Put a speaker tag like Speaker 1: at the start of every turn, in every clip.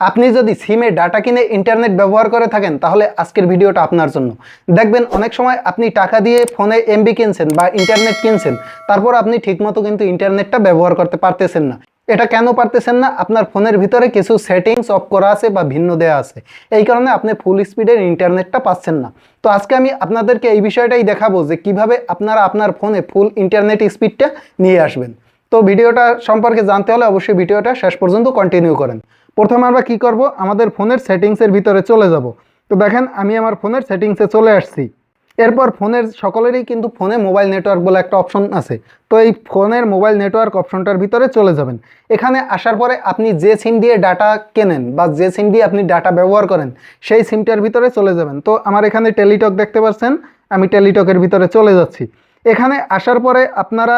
Speaker 1: আপনি যদি সিমে ডাটা কিনে ইন্টারনেট ব্যবহার করে থাকেন, তাহলে আজকের ভিডিওটা আপনার জন্য। দেখবেন, অনেক সময় আপনি টাকা দিয়ে ফোনে এমবি কিনছেন বা ইন্টারনেট কিনছেন, তারপর আপনি ঠিকমতো কিন্তু ইন্টারনেটটা ব্যবহার করতে পারতেছেন না। এটা কেন পারতেছেন না? আপনার ফোনের ভিতরে কিছু সেটিংস অফ করা আছে বা ভিন্ন দেওয়া আছে। এই কারণে আপনি ফুল স্পিডের ইন্টারনেটটা পাচ্ছেন না। তো আজকে আমি আপনাদেরকে এই বিষয়টাই দেখাবো যে কীভাবে আপনারা আপনার ফোনে ফুল ইন্টারনেট স্পিডটা নিয়ে আসবেন। তো ভিডিওটা সম্পর্কে জানতে হলে অবশ্যই ভিডিওটা শেষ পর্যন্ত কন্টিনিউ করেন। প্রথমে আমরা কি করব? আমাদের ফোনের সেটিংসের ভিতরে চলে যাব। তো দেখেন, আমি আমার ফোনের সেটিংসে চলে আসছি। এরপর ফোনের সকলেরই কিন্তু ফোনে মোবাইল নেটওয়ার্ক বলে একটা অপশন আছে। তো এই ফোনের মোবাইল নেটওয়ার্ক অপশনটার ভিতরে চলে যাবেন। এখানে আসার পরে আপনি যে সিম দিয়ে ডাটা কেনেন বা যে সিম দিয়ে আপনি ডাটা ব্যবহার করেন, সেই সিমটার ভিতরে চলে যাবেন। তো আমার এখানে টেলিটক দেখতে পাচ্ছেন, আমি টেলিটকের ভিতরে চলে যাচ্ছি। এখানে আসার পরে আপনারা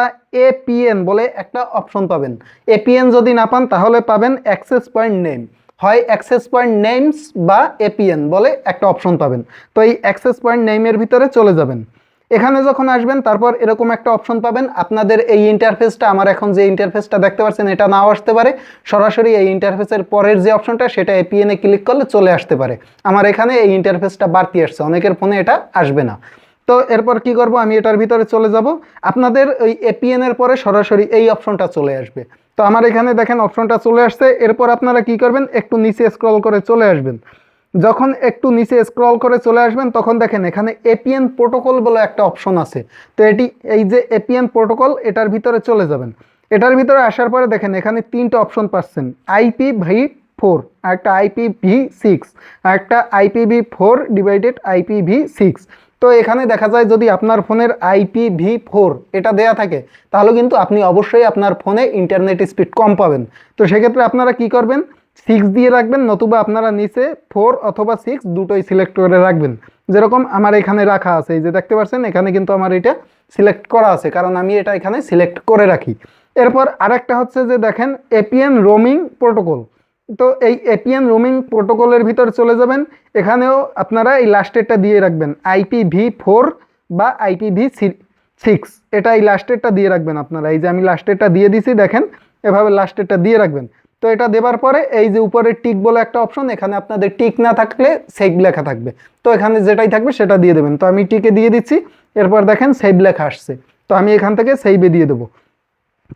Speaker 1: এপিএন বলে একটা অপশন পাবেন। এপিএন যদি না পান, তাহলে পাবেন অ্যাক্সেস পয়েন্ট নেম হয় অ্যাক্সেস পয়েন্ট নেমস বা এপিএন বলে একটা অপশন পাবেন। তো এই অ্যাক্সেস পয়েন্ট নেমের ভিতরে চলে যাবেন। এখানে যখন আসবেন, তারপর এরকম একটা অপশন পাবেন। আপনাদের এই ইন্টারফেসটা আমার এখন যে ইন্টারফেসটা দেখতে পাচ্ছেন, এটা নাও আসতে পারে। সরাসরি এই ইন্টারফেসের পরের যে অপশনটা সেটা এপিএন ক্লিক করলে চলে আসতে পারে। আমার এখানে এই ইন্টারফেসটা বাড়তি আসছে। অনেকের ফোনে এটা আসবে না। তো এরপর কি করব? আমি এটার ভিতরে চলে যাব। আপনাদের ওই এপিএন এর পরে সরাসরি এই অপশনটা চলে আসবে। তো আমার এখানে দেখেন অপশনটা চলে আসছে। এরপর আপনারা কি করবেন? একটু নিচে স্ক্রল করে চলে আসবেন। যখন একটু নিচে স্ক্রল করে চলে আসবেন, তখন দেখেন এখানে এপিএন প্রোটোকল বলে একটা অপশন আছে। তো এটি, এই যে এপিএন প্রোটোকল এটার ভিতরে চলে যাবেন। এটার ভিতরে আসার পরে দেখেন এখানে তিনটা অপশন পাচ্ছেন। আইপি ভি ফোর একটা আইপি ভি সিক্স একটা IPV four divided IPV six তো এখানে দেখা যায় যদি আপনার ফোনের আইপি ভি ফোর এটা দেয়া থাকে, তাহলে কিন্তু আপনি অবশ্যই আপনার ফোনে ইন্টারনেট স্পিড কম পাবেন। তো সেক্ষেত্রে আপনারা কি করবেন? সিক্স দিয়ে রাখবেন, নতুবা আপনারা নিচে ফোর অথবা সিক্স দুটোই সিলেক্ট করে রাখবেন। যেরকম আমার এখানে রাখা আছে, এই যে দেখতে পাচ্ছেন, এখানে কিন্তু আমার এটা সিলেক্ট করা আছে, কারণ আমি এটা এখানে সিলেক্ট করে রাখি। এরপর আরেকটা হচ্ছে যে দেখেন এপিএন রোমিং প্রোটোকল তো এই এপিএন রোমিং প্রোটোকলের ভিতর চলে যাবেন। এখানেও আপনারা এই লাস্টেরটা দিয়ে রাখবেন। আইপি ভি ফোর বা আইপি ভি সিক্স এটা এই লাস্টেরটা দিয়ে রাখবেন আপনারা। এই যে আমি লাস্টেরটা দিয়ে দিছি, দেখেন, এভাবে লাস্টেরটা দিয়ে রাখবেন। তো এটা দেবার পরে এই যে উপরে টিক বলে একটা অপশন এখানে আপনাদের টিক না থাকলে সেভ লেখা থাকবে। তো এখানে যেটাই থাকবে সেটা দিয়ে দেবেন। তো আমি টিকে দিয়ে দিচ্ছি। এরপর দেখেন সেভ লেখা আসছে। তো আমি এখান থেকে সেভে দিয়ে দেবো।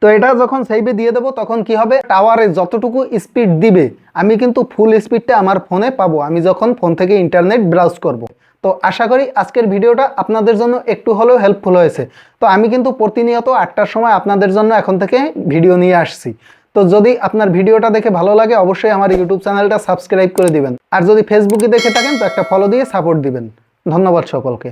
Speaker 1: তো এটা যখন সেইভে দিয়ে দেবো, তখন কি হবে? টাওয়ারে যতটুকু স্পিড দিবে, আমি কিন্তু ফুল স্পিডটা আমার ফোনে পাবো। আমি যখন ফোন থেকে ইন্টারনেট ব্রাউজ করব। তো আশা করি আজকের ভিডিওটা আপনাদের জন্য একটু হলেও হেল্পফুল হয়েছে। তো আমি কিন্তু প্রতিনিয়ত আটটার সময় আপনাদের জন্য এখন থেকে ভিডিও নিয়ে আসছি। তো যদি আপনার ভিডিওটা দেখে ভালো লাগে, অবশ্যই আমার ইউটিউব চ্যানেলটা সাবস্ক্রাইব করে দিবেন। আর যদি ফেসবুকে দেখে থাকেন, তো একটা ফলো দিয়ে সাপোর্ট দিবেন। ধন্যবাদ সকলকে।